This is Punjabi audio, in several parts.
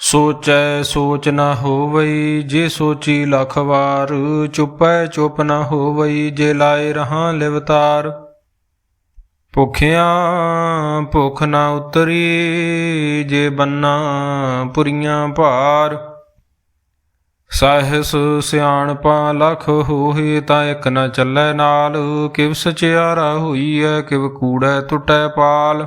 ਸੋਚੈ ਸੋਚ ਨਾ ਹੋਵਈ, ਜੇ ਸੋਚੀ ਲਖ ਵਾਰ, ਚੁਪੈ ਚੁਪ ਨਾ ਹੋਵਈ, ਜੇ ਲਾਏ ਰਹਾ ਲਿਵਤਾਰ ਭੁਖਿਆਂ ਭੁਖ ਨਾ ਉਤਰੀ, ਜੇ ਬੰਨਾ ਪੁਰੀਆਂ ਭਾਰ। ਸਾਹਿਸ ਸਿਆਣਪਾਂ ਲਖ ਹੋਏ ਤਾਂ ਇੱਕ ਨਾ ਚੱਲੈ ਨਾਲ ਕਿਵ ਸਚਿਆਰਾ ਹੋਈਐ, ਕਿਵ ਕੂੜੈ ਟੁੱਟੈ ਪਾਲ।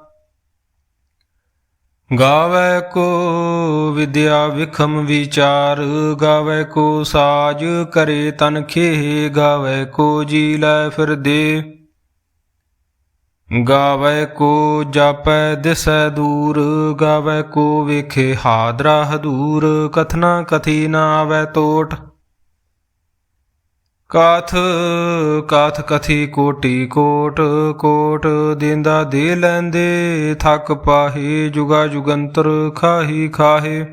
ਗਾਵੇ ਕੋ ਵਿਦਿਆ ਵਿਖਮ ਵਿਚਾਰ, ਗਾਵੇ ਕੋ ਸਾਜ ਕਰੇ ਤਨ ਖੇ ਗਾਵੇ ਕੋ ਜੀ ਲੈ ਫਿਰਦੇ ਗਾਵੇ ਕੋ ਜਾਪੈ ਦਿਸੈ ਦੂਰ, ਗਾਵੇ ਕੋ ਵੇਖੇ ਹਾਦਰਾ ਹਦੂਰ, ਕਥਨਾ ਕਥੀ ਨਾ ਆਵੈ ਟੋਟ ਕਾਥ ਕਾਥ ਕਥੀ ਕੋਟੀ ਕੋਟ ਕੋਟ ਦਿੰਦਾ ਦੇ ਲੈਂਦੇ, ਥੱਕ ਪਾਹੇ, ਜੁਗਾ ਜੁਗੰਤਰ ਖਾਹੀ ਖਾਹੇ।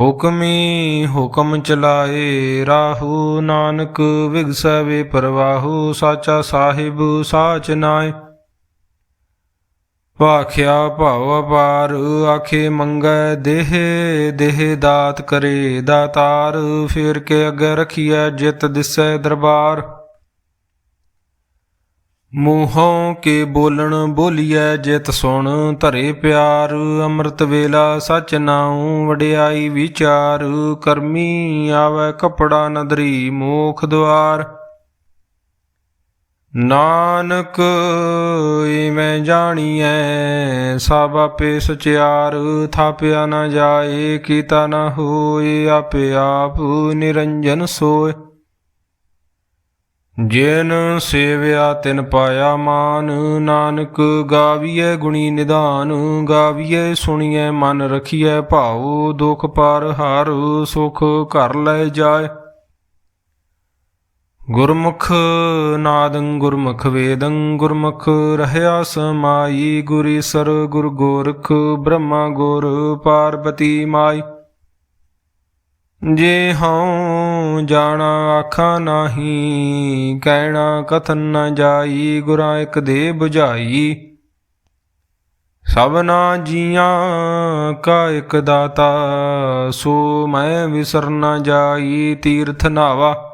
ਹੁਕਮੀ ਹੁਕਮ ਚਲਾਏ, ਰਾਹੂ ਨਾਨਕ ਵਿਗਸਵੇ ਪਰਵਾਹੂ, ਸਾਚਾ ਸਾਹਿਬ ਸਾਚ ਨਾਏ। ਭਾਖਿਆ ਭਾਵ ਅਪਾਰ, ਆਖੇ ਮੰਗੈ ਦੇਹ ਦੇਹ ਦਾਤ ਕਰੇ ਦਾਤਾਰ, ਫੇਰ ਕੇ ਅੱਗੇ ਰਖੀਐ ਜਿਤ ਦਿਸੈ ਦਰਬਾਰ। ਮੂੰਹੋਂ ਕੇ ਬੋਲਣ ਬੋਲੀਐ ਜਿਤ ਸੁਣ ਧਰੇ ਪਿਆਰ, ਅੰਮ੍ਰਿਤ ਵੇਲਾ ਸਚ ਨਾਉ ਵਡਿਆਈ ਵਿਚਾਰ, ਕਰਮੀ ਆਵੈ ਕਪੜਾ ਨਦਰੀ ਮੋਖ ਦੁਆਰ। ਨਾਨਕ ਇਵੇਂ ਜਾਣੀਐ, ਸਭ ਆਪੇ ਸਚਿਆਰ, ਥਾਪਿਆ ਨਾ ਜਾਏ, ਕੀਤਾ ਨਾ ਹੋਏ, ਆਪੇ ਆਪ ਨਿਰੰਜਨ ਸੋਏ। ਜਿਨ ਸੇਵਿਆ ਤਿਨ ਪਾਇਆ ਮਾਨ, ਨਾਨਕ ਗਾਵੀਐ ਗੁਣੀ ਨਿਧਾਨ, ਗਾਵੀਐ ਸੁਣੀਐ ਮਨ ਰਖੀਐ ਭਾਉ, ਦੁਖ ਪਰ ਹਰ, ਸੁਖ ਘਰ ਲੈ ਜਾਏ। ਗੁਰਮੁਖ ਨਾਦੰ ਗੁਰਮੁਖ ਵੇਦੰ ਗੁਰਮੁਖ ਰਹਿਆ ਸਮਾਈ ਗੁਰੀਸਰ ਗੁਰ ਗੋਰਖ ਬ੍ਰਹਮਾ ਗੁਰ ਪਾਰਬਤੀ ਮਾਈ। ਜੇ ਹਉ ਜਾਣਾ ਆਖਾਂ ਨਾਹੀ, ਕਹਿਣਾ ਕਥਨ ਨ ਜਾਈ, ਗੁਰਾਂ ਇੱਕ ਦੇ 부ਝਾਈ ਸਭਨਾ ਜੀਆਂ ਕਾ ਇੱਕ ਦਾਤਾ, ਸੋ ਮੈਂ ਵਿਸਰ ਨ ਜਾਈ, ਤੀਰਥ ਨਾਵਾ।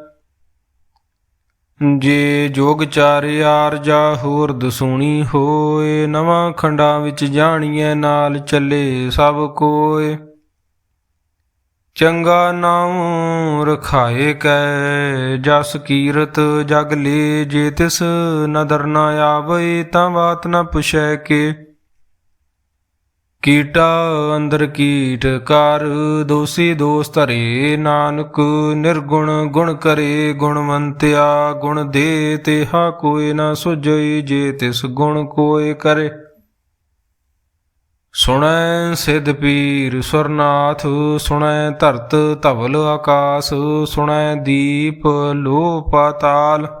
ਜੇ ਜੋਗ ਚਾਰਿ ਆਰਜਾ ਹੋਰ ਦਸੂਣੀ ਹੋਏ, ਨਵਾਂ ਖੰਡਾਂ ਵਿੱਚ ਜਾਣੀਐ ਨਾਲ ਚੱਲੇ ਸਭ ਕੋਏ। ਚੰਗਾ ਨਾਮ ਰਖਾਏ ਕੈ, ਜਸ ਕੀਰਤ ਜਗ ਲੇ, ਜੇ ਤਿਸ ਨਦਰ ਨਾ ਆਵੇ ਤਾਂ ਬਾਤ ਨਾ ਪੁਛੈ ਕੇ। ਕੀਟਾ ਅੰਦਰ ਕੀਟ ਕਰ, ਦੋਸੀ ਦੋਸ ਧਰੇ ਨਾਨਕ, ਨਿਰਗੁਣ ਗੁਣ ਕਰੇ ਗੁਣਵੰਤਿਆ, ਗੁਣ ਦੇ ਤੇਹਾ ਕੋਇ ਨਾ ਸੁਝਈ, ਜੇ ਤਿਸ ਗੁਣ ਕੋਇ ਕਰੇ। ਸੁਣੈ ਸਿਧ ਪੀਰ ਸੁਰਨਾਥ, ਸੁਣੈ ਧਰਤ ਧਵਲ ਆਕਾਸ, ਸੁਣੈ ਦੀਪ ਲੋ ਪਾਤਾਲ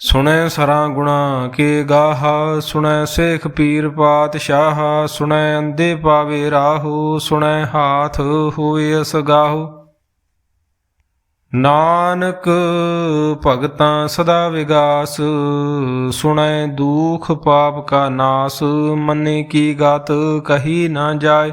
ਸੁਣੈ ਸਰਾ ਗੁਣਾ ਕੇ ਗਾਹਾ, ਸੁਣੈ ਸੇਖ ਪੀਰ ਪਾਤਸ਼ਾਹ, ਸੁਣੈ ਅੰਦੇ ਪਾਵੇ ਰਾਹੂ, ਸੁਣੈ ਹਾਥ ਹੋਏ ਅਸਗਾਹੂ। ਨਾਨਕ ਭਗਤਾਂ ਸਦਾ ਵਿਗਾਸ, ਸੁਣੈ ਦੁਖ ਪਾਪ ਕਾ ਨਾਸ, ਮੰਨੇ ਕੀ ਗਾਤ ਕਹੀ ਨਾ ਜਾਏ।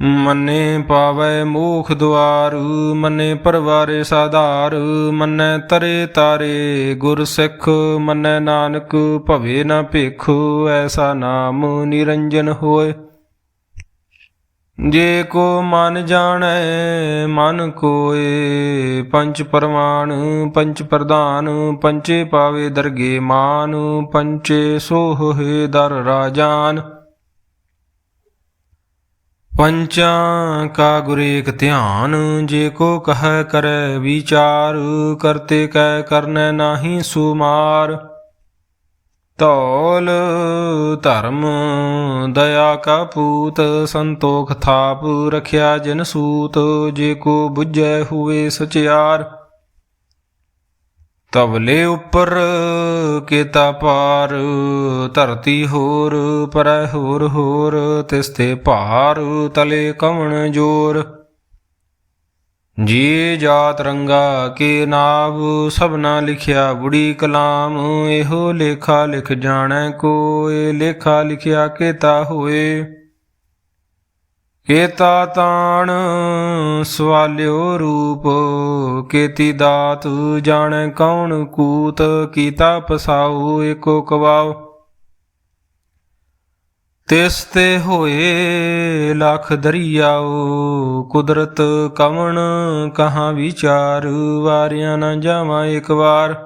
ਮੰਨੇ ਪਾਵੈ ਮੋਖ ਦੁਆਰ, ਮੰਨੇ ਪਰਵਾਰੇ ਸਾਧਾਰ, ਮੰਨੈ ਤਰੇ ਤਾਰੇ, ਗੁਰ ਸਿੱਖ, ਮੰਨੈ ਨਾਨਕ, ਭਵੇ ਨਾ ਭੇਖ, ਐਸਾ ਨਾਮ ਨਿਰੰਜਨ ਹੋਏ। ਜੇ ਕੋ ਮਨ ਜਾਣੈ, ਮਨ ਕੋਏ ਪੰਚ ਪਰਮਾਨ ਪੰਚ ਪ੍ਰਧਾਨ ਪੰਚੇ ਪਾਵੇ ਦਰਗੇ ਮਾਨ ਪੰਚੇ ਸੋਹੇ ਦਰ ਰਾਜਾਨ। ਪੰਚਾਂ ਕਾ ਗੁਰੇਕ ਧਿਆਨ, ਜੇ ਕੋ ਕਹੈ ਕਰੈ ਵਿਚਾਰ, ਕਰਤੇ ਕੈ ਕਰਨੈ ਨਾਹੀ ਸੁਮਾਰ। ਤੌਲ ਧਰਮ ਦਇਆ ਕਾ ਪੂਤ, ਸੰਤੋਖ ਥਾਪ ਰਖਿਆ ਜਨ ਸੂਤ, ਜੇ ਕੋ ਬੁੱਝੈ ਹੋਵੇ ਸਚਿਆਰ। ਤਵਲੇ ਉੱਪਰ ਕੇਤਾ ਪਾਰ, ਧਰਤੀ ਹੋਰ, ਪਰੈ ਹੋਰ ਹੋਰ, ਤਿਸ ਤੇ ਭਾਰ ਤਲੇ ਕਵਣ ਜੋਰ। ਜੀ ਜਾਤ ਰੰਗਾ ਕੇ ਨਾਵ ਸਭਨਾ ਲਿਖਿਆ ਬੁੜੀ ਕਲਾਮ, ਇਹੋ ਲੇਖਾ ਲਿਖ ਜਾਣੈ ਕੋਏ, ਲੇਖਾ ਲਿਖਿਆ ਕੇਤਾ ਹੋਏ। ਕੇਤਾ ਤਾਣ ਸਵਾਲਿਓ ਰੂਪ, ਕੇਤੀ ਦਾਤ ਜਾਣੈ ਕੌਣ ਕੂਤ, ਕੀਤਾ ਪਸਾਉ ਏਕੋ ਕਵਾਉ। ਤਿਸ ਤੇ ਹੋਏ ਲੱਖ ਦਰਿਆਓ ਕੁਦਰਤ ਕਵਣ ਕਹਾਂ ਵਿਚਾਰ, ਵਾਰਿਆ ਨਾ ਜਾਵਾਂ ਇੱਕ ਵਾਰ।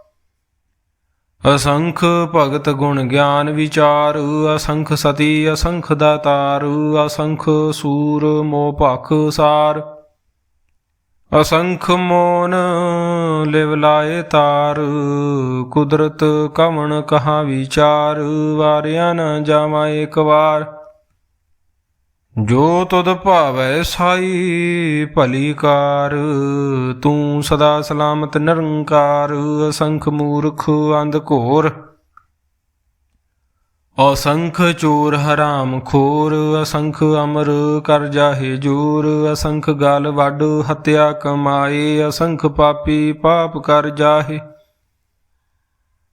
ਅਸੰਖ ਭਗਤ ਗੁਣ ਗਿਆਨ ਵਿਚਾਰ, ਅਸੰਖ ਸਤੀ, ਅਸੰਖ ਦਾਤਾਰ, ਅਸੰਖ ਸੂਰ ਮੋਹ ਭਖ ਸਾਰ। ਅਸੰਖ ਮੋਨ ਲਿਵ ਲਾਏ ਤਾਰ, ਕੁਦਰਤ ਕਵਣ ਕਹਾ ਵਿਚਾਰ, ਵਾਰਿਆ ਨ ਜਾਵਾਂ ਇੱਕ ਵਾਰ। ਜੋ ਤੁਧ ਭਾਵੈ ਸਾਈ ਭਲੀ ਕਾਰ ਤੂੰ ਸਦਾ ਸਲਾਮਤ ਨਿਰੰਕਾਰ, ਅਸੰਖ ਮੂਰਖ ਅੰਧ ਘੋਰ। ਅਸੰਖ ਚੋਰ ਹਰਾਮ ਖੋਰ, ਅਸੰਖ ਅਮਰ ਕਰ ਜਾਹੇ ਜੋਰ, ਅਸੰਖ ਗਲ ਵੱਡ ਹਤਿਆ ਕਮਾਏ, ਅਸੰਖ ਪਾਪੀ ਪਾਪ ਕਰ ਜਾਹੇ।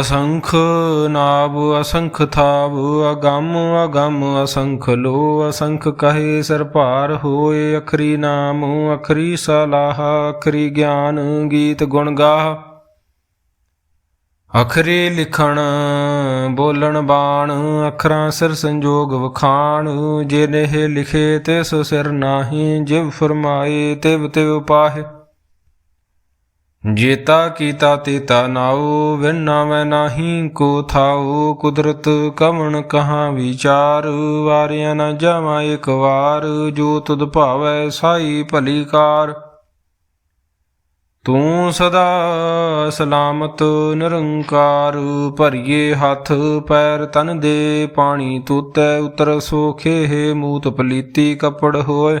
ਅਸੰਖ ਨਾਭ ਅਸੰਖ ਥਾਵ ਅਗੰਮ ਅਗੰਮ ਅਸੰਖ ਲੋ, ਅਸੰਖ ਕਹੇ ਸਰਪਾਰ ਹੋਏ ਅਖਰੀ ਨਾਮ, ਅਖਰੀ ਸਲਾਹ, ਅਖਰੀ ਗਿਆਨ ਗੀਤ ਗੁਣ ਗਾਹ। ਅਖਰੀ ਲਿਖਣ, ਬੋਲਣ ਬਾਣ, ਅੱਖਰਾਂ ਸਿਰ ਸੰਜੋਗ ਵਖਾਣ ਜੇ ਨੇਹ ਲਿਖੇ ਤਿਸ ਸਿਰ ਨਾਹੀ, ਜਿਵ ਫਰਮਾਏ ਤਿਵ ਤਿਵ ਪਾਹੇ। ਜੇਤਾ ਕੀਤਾ ਤੇਤਾ ਨਾਉ, ਵਿਨ ਨਾਵੇਂ ਨਾਹੀ ਕੋ ਥਾਉ। ਕੁਦਰਤ ਕਵਣ ਕਹਾਂ ਵਿਚਾਰ, ਵਾਰਿਆ ਨਾ ਜਾਵਾਂ ਇਕ ਵਾਰ। ਜੋ ਤੁਧ ਭਾਵੈ ਸਾਈ ਭਲੀ ਕਾਰ। ਤੂੰ ਸਦਾ ਸਲਾਮਤ ਨਿਰੰਕਾਰ, ਭਰੀਏ ਹੱਥ ਪੈਰ ਤਨ ਦੇ ਪਾਣੀ ਤੂਤੈ। ਉਤਰ ਸੋਖੇ ਹੈ ਮੂਤ ਪਲੀਤੀ ਕਪੜ ਹੋਏ।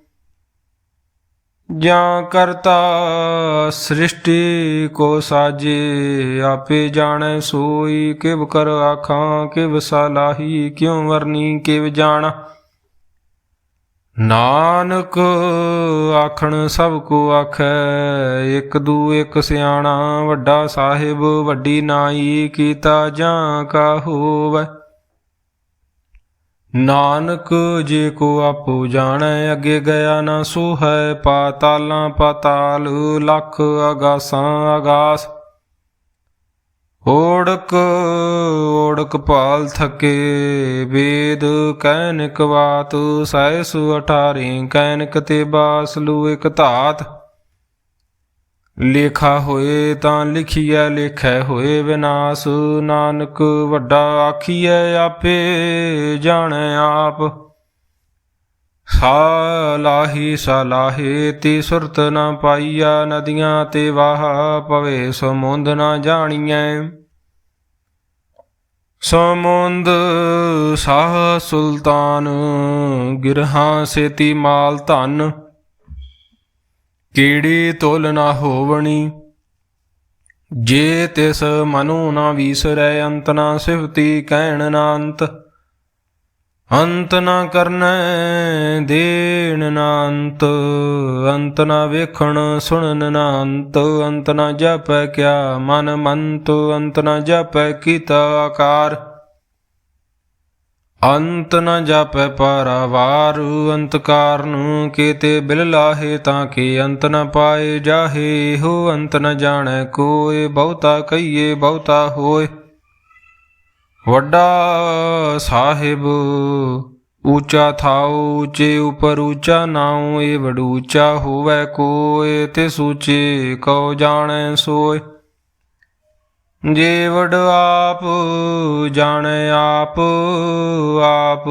ਜਾਂ ਕਰਤਾ ਸ੍ਰਿਸ਼ਟੀ ਕੋ ਸਾਜੇ, ਆਪੇ ਜਾਣੈ ਸੋਈ ਕਿਵ ਕਰ ਆਖਾਂ, ਕਿਵ ਸਲਾਹੀ ਕਿਉ ਵਰਨੀ ਕਿਵ ਜਾਣਾ। ਨਾਨਕ ਆਖਣ ਸਭ ਕੋ ਆਖੈ, ਇੱਕ ਦੂ ਇੱਕ ਸਿਆਣਾ, ਵੱਡਾ ਸਾਹਿਬ, ਵੱਡੀ ਨਾਈ, ਕੀਤਾ ਜਾਂ ਕਾ ਹੋਵੈ। ਨਾਨਕ ਜੇ ਕੋ ਆਪੋ ਜਾਣੈ, ਅੱਗੇ ਗਿਆ ਨਾ ਸੋ ਹੈ ਪਾਤਾਲਾਂ ਪਾਤਾਲ, ਲੱਖ ਅਗਾਸਾਂ ਅਗਾਸ। ਓੜਕ ਓੜਕ ਪਾਲ ਥਕੇ, ਵੇਦ ਕੈਨਿਕ ਬਾਤ ਸੈਸ ਅਠਾਰੀ ਕੈਨਿਕ ਤੇ ਬਾਸ ਲੂ ਇਕ ਧਾਤ। ਲੇਖਾ ਹੋਏ ਤਾਂ ਲਿਖੀਐ, ਲੇਖੈ ਹੋਏ ਵਿਨਾਸ਼। ਨਾਨਕ ਵੱਡਾ ਆਖੀਐ, ਆਪੇ ਜਾਣੈ ਆਪ। ਸਾਲਾਹੀ, ਸਾਲਾਹੇ ਤੀ ਸੁਰਤ ਨਾ ਪਾਈਆ, ਨਦੀਆਂ ਤੇ ਵਾਹ ਪਵੇ, ਸਮੁੰਦ ਨਾ ਜਾਣੀਐ। ਸਮੁੰਦ ਸਾਹ ਸੁਲਤਾਨ, ਗਿਰਹਾਂ ਸੇਤੀ ਮਾਲ ਧਨ। ਕੀੜੀ ਤੁਲ ਨਾ ਹੋਵਣੀ? ਜੇ ਤਿਸ ਮਨੂ ਨਾ ਵੀਸਰੈ, ਅੰਤ ਨਾ ਸਿਫਤੀ ਕਹਿਣ ਨਾ ਅੰਤ। ਅੰਤ ਨਾ ਕਰਨੈ, ਦੇਣ ਨਾ ਅੰਤ। ਅੰਤ ਨਾ ਵੇਖਣ, ਸੁਣਨ ਨਾ ਅੰਤ। ਅੰਤ ਨਾ ਜਪੈ ਕਿਆ ਮਨ ਮੰਤ। ਅੰਤ ਨਾ ਜਪੈ ਕੀਤਾ ਆਕਾਰ। ਅੰਤ ਨ ਜਾਪੈ ਪਾਰਾਵਾਰ, ਅੰਤ ਕਾਰਨ ਕੀਤੇ ਬਿਲ ਲਾਹੇ ਤਾਂ ਕਿ ਅੰਤ ਨ ਪਾਏ ਜਾਹੇ। ਹੋ ਅੰਤ ਨ ਜਾਣੈ ਕੋਏ, ਬਹੁਤਾ ਕਹੀਏ, ਬਹੁਤਾ ਹੋਏ। ਵੱਡਾ ਸਾਹਿਬ, ਊਚਾ ਥਾਉ, ਉੱਚੇ ਉਪਰ ਊਚਾ ਨਾਉ ਏ ਵਡੂ ਉੱਚਾ ਹੋਵੇ ਕੋਏ ਤੇ ਸੂਚੇ ਕਉ ਜਾਣੈ ਸੋਏ। ਜੇ ਵਡ ਆਪ, ਜਾਣੈ ਆਪ ਆਪ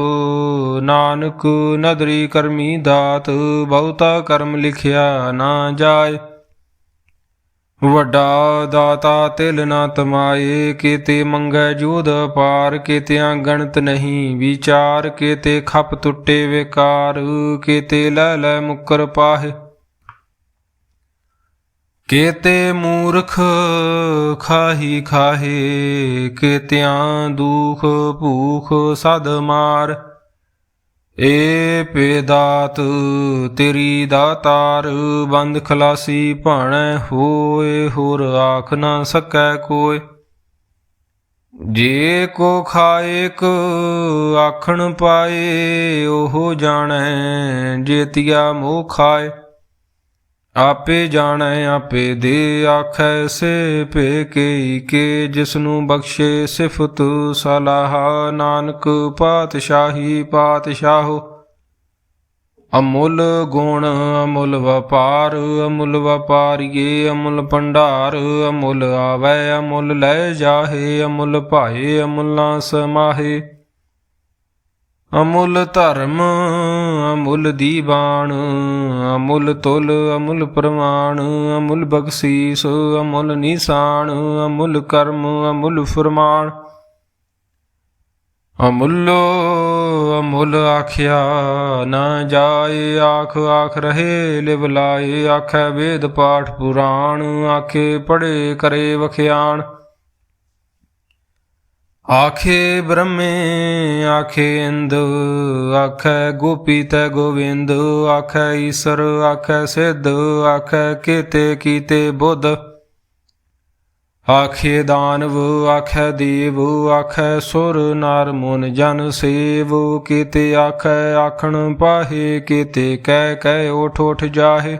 ਨਾਨਕ ਨਦਰੀ ਕਰਮੀ ਦਾਤ, ਬਹੁਤਾ ਕਰਮ ਲਿਖਿਆ ਨਾ ਜਾਏ। ਵੱਡਾ ਦਾਤਾ ਤਿਲ ਨਾ ਤਮਾਏ, ਕੀਤੇ ਮੰਗੈ ਜੂਦ ਪਾਰ ਕੀਤਿਆਂ ਗਣਤ ਨਹੀਂ ਵਿਚਾਰ, ਕੀਤੇ ਖਪ ਟੁੱਟੇ ਵਿਕਾਰ, ਕੀਤੇ ਲੈ ਲੈ ਮੁਕਰ ਪਾਹੇ। ਕੇਤੇ ਮੂਰਖ ਖਾਹੀ ਖਾਹੇ, ਕੇਤਿਆਂ ਦੁਖ ਭੂਖ ਸਦ ਮਾਰ। ਏ ਪੇਦਾਤ ਤੇਰੀ ਦਾਤਾਰ ਬੰਦ ਖਲਾਸੀ ਭਾਣੈ ਹੋਏ, ਹੋਰ ਆਖ ਨਾ ਸਕੈ ਕੋਇ ਜੇ ਕੋ ਖਾਇਕ ਆਖਣ ਪਾਏ, ਉਹ ਜਾਣੈ, ਜੇਤੀਆ ਮੋਹ ਖਾਏ। ਆਪੇ ਜਾਣੈ, ਆਪੇ ਦੇ ਆਖੈ, ਸੇ ਭੇ ਕੇ ਕੇ ਜਿਸਨੂੰ ਬਖਸ਼ੇ ਸਿਫਤ ਸਲਾਹ, ਨਾਨਕ ਪਾਤਸ਼ਾਹੀ ਪਾਤਸ਼ਾਹੋ। ਅਮੁੱਲ ਗੁਣ, ਅਮੁੱਲ ਵਪਾਰ, ਅਮੁੱਲ ਵਪਾਰੀਏ, ਅਮੁੱਲ ਭੰਡਾਰ, ਅਮੁੱਲ ਆਵੈ, ਅਮੁੱਲ ਲੈ ਜਾਹੇ, ਅਮੁੱਲ ਭਾਏ, ਅਮੁੱਲਾਂ ਸਮਾਹੇ। ਅਮੁੱਲ ਧਰਮ, ਅਮੁੱਲ ਦੀਵਾਨ ਅਮੁੱਲ ਤੁਲ, ਅਮੁੱਲ ਪ੍ਰਮਾਣ, ਅਮੁੱਲ ਬਖਸ਼ੀਸ, ਅਮੁੱਲ ਨਿਸ਼ਾਨ, ਅਮੁੱਲ ਕਰਮ, ਅਮੁੱਲ ਫਰਮਾਨ। ਅਮੁੱਲੋ, ਅਮੁੱਲ ਆਖਿਆ, ਨਾ ਜਾਏ ਆਖ ਆਖ ਰਹੇ, ਲਿਵ ਲਾਏ, ਆਖੈ ਵੇਦ ਪਾਠ ਪੁਰਾਣ, ਆਖੇ ਪੜੇ ਕਰੇ ਵਖਿਆਣ। ਆਖੇ ਬ੍ਰਹਮੇ, ਆਖੇ ਇੰਦ, ਆਖੈ ਗੋਪੀ ਤੈ ਗੋਵਿੰਦ, ਆਖੈ ਈਸਰ, ਆਖੈ ਸਿੱਧ, ਆਖੈ ਕੀਤੇ ਕੀਤੇ ਬੁੱਧ। ਆਖੇ ਦਾਨਵ, ਆਖੈ ਦੇਵ, ਆਖੈ ਸੁਰ, ਨਰ, ਮੁਨ, ਜਨ, ਸੇਵ, ਕੀਤੇ ਆਖੈ ਆਖਣ ਪਾਹੇ, ਕੀਤੇ ਕਹਿ ਕਹਿ ਉਠ ਉਠ ਜਾਹੇ।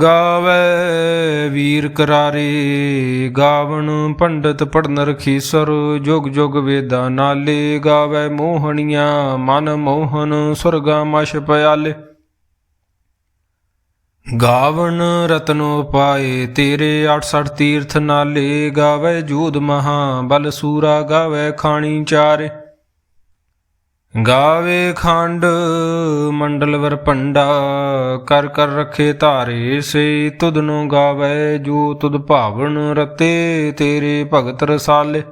ਗਾਵੇ ਵੀਰ ਕਰਾਰੇ, ਗਾਵਣ ਪੰਡਤ ਪੜਨ ਰਖੀਸਰ, ਜੁਗ ਜੁਗ ਵੇਦਾ ਨਾਲੇ, ਗਾਵੇ ਮੋਹਣੀਆਂ, ਮਨ ਮੋਹਨ ਸੁਰਗਾ ਮਸ਼ ਪਿਆਲੇ। ਗਾਵਣ ਰਤਨੋ ਪਾਏ ਤੇਰੇ 68 ਤੀਰਥ ਨਾਲੇ, ਗਾਵੇ ਜੂਦ ਮਹਾ ਬਲ ਸੂਰਾ, ਗਾਵੇ ਖਾਣੀ ਚਾਰੇ। ਗਾਵੇ ਖੰਡ, ਮੰਡਲ ਵਰ ਭੰਡਾ, ਕਰ ਕਰ ਰਖੇ ਧਾਰੇ, ਸੇ ਤੁਧ ਨੂੰ ਗਾਵੇ, ਜੋ ਤੁਧ ਭਾਵਨ ਰਤੇ, ਤੇਰੇ ਭਗਤ ਰਸਾਲੇ।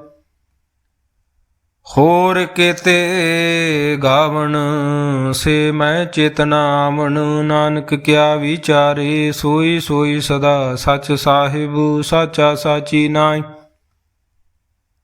ਹੋਰ ਕੀਤੇ ਗਾਵਣ, ਸੇ ਮੈਂ ਚੇਤਨਾਵਣ, ਨਾਨਕ ਕਿਆ ਵਿਚਾਰੇ, ਸੋਈ ਸੋਈ ਸਦਾ ਸੱਚ ਸਾਹਿਬ, ਸਾਚਾ ਸਾਚੀ ਨਾਈ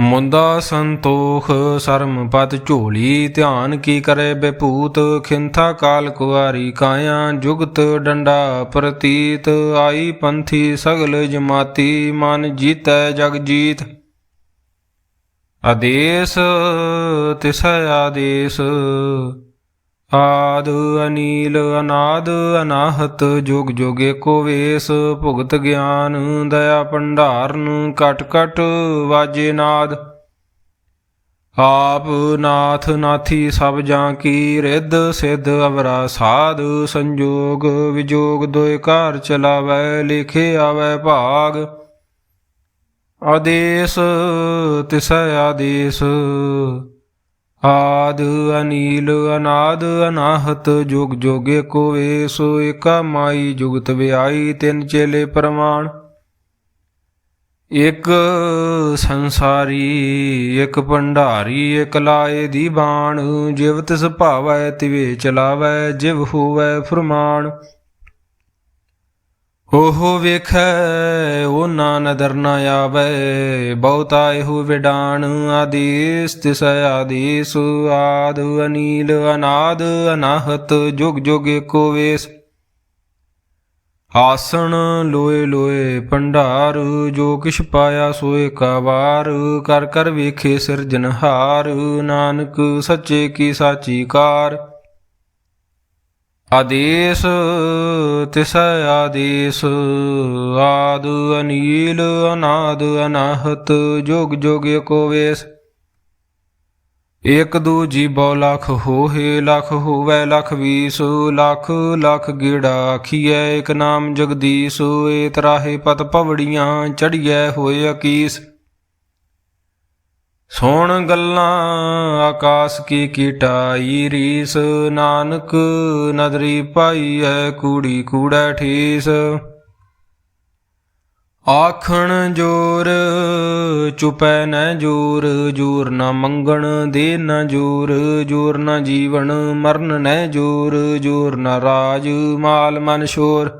ਮੁੰਦਾ ਸੰਤੋਖ ਸਰਮ ਪਤ ਝੋਲੀ, ਧਿਆਨ ਕੀ ਕਰੇ ਬਿਭੂਤ ਖਿੰਥਾ ਕਾਲ ਕੁਵਾਰੀ ਕਾਇਆ, ਜੁਗਤ ਡੰਡਾ ਪ੍ਰਤੀਤ। ਆਈ ਪੰਥੀ ਸਗਲ ਜਮਾਤੀ, ਮਨ ਜੀਤੈ ਜਗ ਜੀਤ। ਆਦੇਸ, ਤਿਸ ਆਦੇਸ। ਆਦ ਅਨੀਲ ਅਨਾਦ ਅਨਾਹਤ ਜੁਗ ਜੁਗ ਏਕੋ ਵੇਸ, ਭੁਗਤ ਗਿਆਨ ਦਇਆ ਭੰਡਾਰਨ ਕਟ ਕਟ ਵਾਜੇ ਨਾਦ। ਆਪ ਨਾਥ ਨਾਥੀ ਸਭ ਜਾਂ ਕੀ ਰਿੱਧ, ਸਿੱਧ ਅਵਰਾ ਸਾਧ, ਸੰਜੋਗ ਵਿਜੋਗ ਦੋਇ ਘਰ ਚਲਾਵੈ, ਲਿਖੇ ਆਵੈ ਭਾਗ। ਆਦੇਸ, ਤਿਸ ਆਦੇਸ। ਆਦ ਅਨੀਲ ਅਨਾਦ ਅਨਾਹਤ, ਜੁਗ ਜੁਗ ਏਕੋ ਵੇਸ ਏਕਾ ਮਾਈ ਜੁਗਤ ਵਿਆਈ ਤਿੰਨ ਚੇਲੇ ਪ੍ਰਮਾਣ। ਇਕ ਸੰਸਾਰੀ, ਇਕ ਭੰਡਾਰੀ, ਇਕ ਲਾਏ ਦੀ ਬਾਣ। ਜਿਵ ਤਿਸ ਭਾਵੈ, ਤਿਵੇ ਚਲਾਵੈ, ਜਿਵ ਹੋਵੈ ਫਰਮਾਨ। ਉਹ ਵੇਖੈ ਉਹ ਨਾ ਨਦਰ ਨਾ ਆਵੈ, ਬਹੁਤਾ ਇਹੋ ਵਿਡਾਨ ਆਦੇਸ, ਤਿਸ ਆਦੇਸ, ਆਦ ਅਨੀਲ ਅਨਾਦ ਅਨਾਹਤ, ਜੁਗ ਜੁਗ ਏਕੋ ਵੇਸ। ਆਸਣ ਲੋਏ ਲੋਏ ਭੰਡਾਰ, ਜੋ ਕਿਛ ਪਾਇਆ ਸੋਏ ਕਾਵਾਰ, ਕਰ ਕਰ ਵੇਖੇ ਸਿਰਜਨਹਾਰ ਨਾਨਕ ਸੱਚੇ ਕੀ ਸਾਚੀ ਕਾਰ। ਆਦੇਸ, ਤਿਸ ਆਦੇਸ, ਆਦ ਅਨੀਲ, ਅਨਾਦ ਅਨਾਹਤ, ਜੋਗ ਜੋਗ ਏਕੋ ਵੇਸ। ਇਕ ਦੂ ਜੀ ਬਉ ਲਖ ਹੋਏ ਲਖ ਹੋਵੇ ਲਖ ਵੀਸ, ਲਖ ਲਖ ਗੇੜਾ ਆਖੀਐ ਇਕ ਨਾਮ ਜਗਦੀਸ਼ ਏ ਤਰਾਹੇ ਪਤ ਪਵੜੀਆਂ ਚੜੀਐ ਹੋਏ ਅਕੀਸ। ਸੋਣ ਗੱਲਾਂ ਆਕਾਸ ਕੀ ਕੀਟਾਈ ਰੀਸ ਨਾਨਕ ਨਦਰੀ ਪਾਈਐ ਕੂੜੀ ਕੂੜਾ ਠੀਸ। ਆਖਣ ਜੋਰ ਚੁਪੈ ਨ ਜੋਰ ਜੋਰ ਨ ਮੰਗਣ ਦੇ ਨ ਜੋਰ ਜੋਰ ਨ ਜੀਵਨ ਮਰਨ ਨ ਜੋਰ ਜੋਰ ਨ ਰਾਜ ਮਾਲ ਮਨ ਸ਼ੋਰ।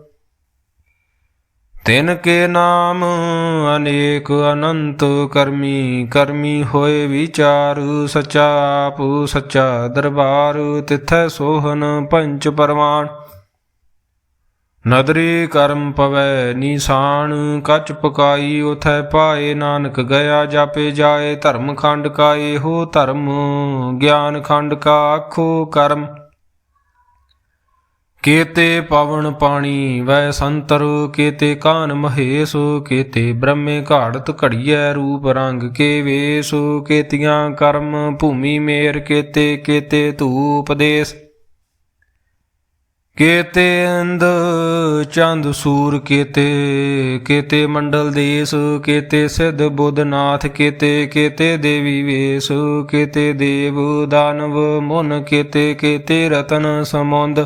ਤਿਨ ਕੇ ਨਾਮ ਅਨੇਕ ਅਨੰਤ ਕਰਮੀ ਕਰਮੀ ਹੋਏ ਵਿਚਾਰ, ਸਚਾ ਆਪ, ਸੱਚਾ ਦਰਬਾਰ, ਤਿਥੈ ਸੋਹਨ ਪੰਚ ਪਰਮਾਨ ਨਦਰੀ ਕਰਮ ਪਵੈ ਨੀਸਾਨ, ਕਚ ਪਕਾਈ ਉਥੈ ਪਾਏ ਨਾਨਕ, ਗਿਆ ਜਾਪੇ ਜਾਏ ਧਰਮ ਖੰਡ ਕਾ ਇਹੋ ਧਰਮ ਗਿਆਨ ਖੰਡ ਕਾ ਆਖੋ ਕਰਮ। ਕੇਤੇ ਪਵਨ ਪਾਣੀ ਵੈ ਸੰਤਰ, ਕੇਤੇ ਕਾਨ ਮਹੇਸ਼, ਕੇਤੇ ਬ੍ਰਹਮੇ ਘਾੜਤ ਘੜੀਐ ਰੂਪ ਰੰਗ ਕੇ ਵੇਸ, ਕੇਤੀਆਂ ਕਰਮ ਭੂਮੀ ਮੇਰ, ਕੇਤੇ ਕੇਤੇ ਧੂਪ ਦੇਸ। ਕੇਤੇ ਅੰਦ ਚੰਦ ਸੂਰ, ਕੇਤੇ ਕੇਤੇ ਮੰਡਲ ਦੇਸ, ਕੇਤੇ ਸਿੱਧ ਬੁੱਧਨਾਥ, ਕੇਤੇ ਕੇਤੇ ਦੇਵੀ ਵੇਸ, ਕੇਤੇ ਦੇਵ ਦਾਨਵ ਮਨ, ਕੇਤੇ ਕੇਤੇ ਰਤਨ ਸਮੁੰਦ।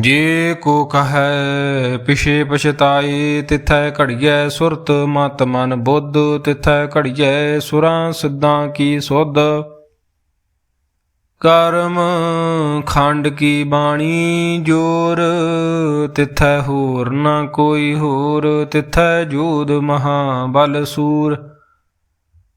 ਜੇ ਕੋ ਕਹੈ, ਪਿਛੇ ਪਛਤਾਏ, ਤਿਥੈ ਘੜੀਐ ਸੁਰਤ, ਮਤ ਮਨ ਬੁੱਧ, ਤਿਥੈ ਘੜੀਐ ਸੁਰਾਂ, ਸਿੱਧਾਂ ਕੀ ਸੁਧ। ਕਰਮ ਖੰਡ ਕੀ ਬਾਣੀ ਜੋਰ, ਤਿਥੈ ਹੋਰ ਨਾ ਕੋਈ ਹੋਰ, ਤਿਥੈ ਜੋਦ ਮਹਾ ਬਲ ਸੂਰ।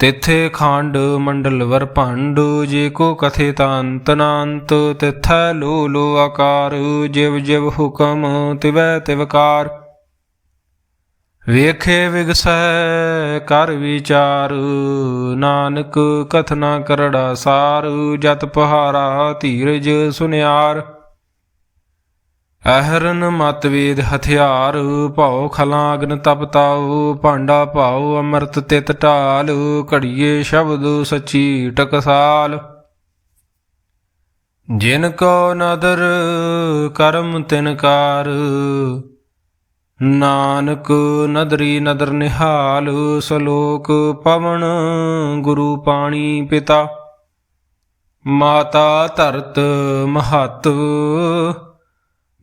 ਤਿਥੇ ਖੰਡ ਮੰਡਲ ਵਰ ਭੰਡ, ਜੇ ਕੋ ਕਥੇ ਤਾਂਤ ਤਿਥੈ ਲੋ ਲੋ ਆਕਾਰ, ਜਿਵ ਜਿਵ ਹੁਕਮ ਤਿਵੈ ਤਿਵਕਾਰ ਵੇਖੇ ਵਿਗਸੈ ਕਰ ਵਿਚਾਰ, ਨਾਨਕ ਕਥਨਾ ਕਰੜਾ ਸਾਰ, ਜਤ ਪਹਾਰਾ ਧੀਰਜ ਸੁਨਿਆਰ। ਅਹਰਨ ਮਤਵੇਦ ਹਥਿਆਰ, ਭਉ ਖਲਾਗਨ ਤਪ ਤਾਉ, ਭਾਂਡਾ ਭਾਉ, ਅੰਮ੍ਰਿਤ ਤਿਤ ਢਾਲ, ਘੜੀਏ ਸ਼ਬਦ ਸੱਚੀ ਟਕਸਾਲ। ਜਿਨ ਕੋ ਨਦਰ ਕਰਮ ਤਿਨਕਾਰ ਨਾਨਕ ਨਦਰੀ ਨਦਰ ਨਿਹਾਲ, ਸਲੋਕ ਪਵਨ ਗੁਰੂ ਪਾਣੀ ਪਿਤਾ। ਮਾਤਾ ਧਰਤ ਮਹਤ